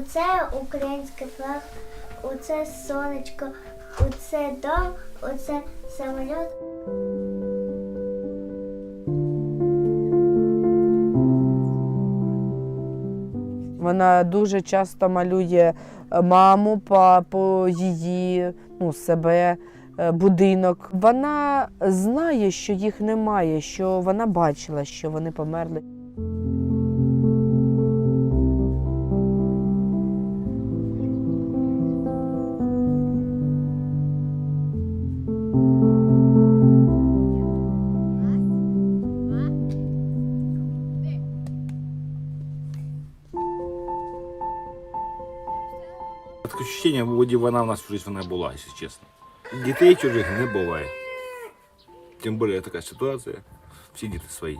Оце український флаг, оце сонечко, оце дом, оце самоліт. Вона дуже часто малює е, маму, папу, її, ну, себе, е, будинок. Вона знає, що їх немає, що вона бачила, що вони померли. Таке відчуття, вроді вона в нас в вона була, якщо чесно. Дітей чужих не буває. Тим більше така ситуація, всі діти свої.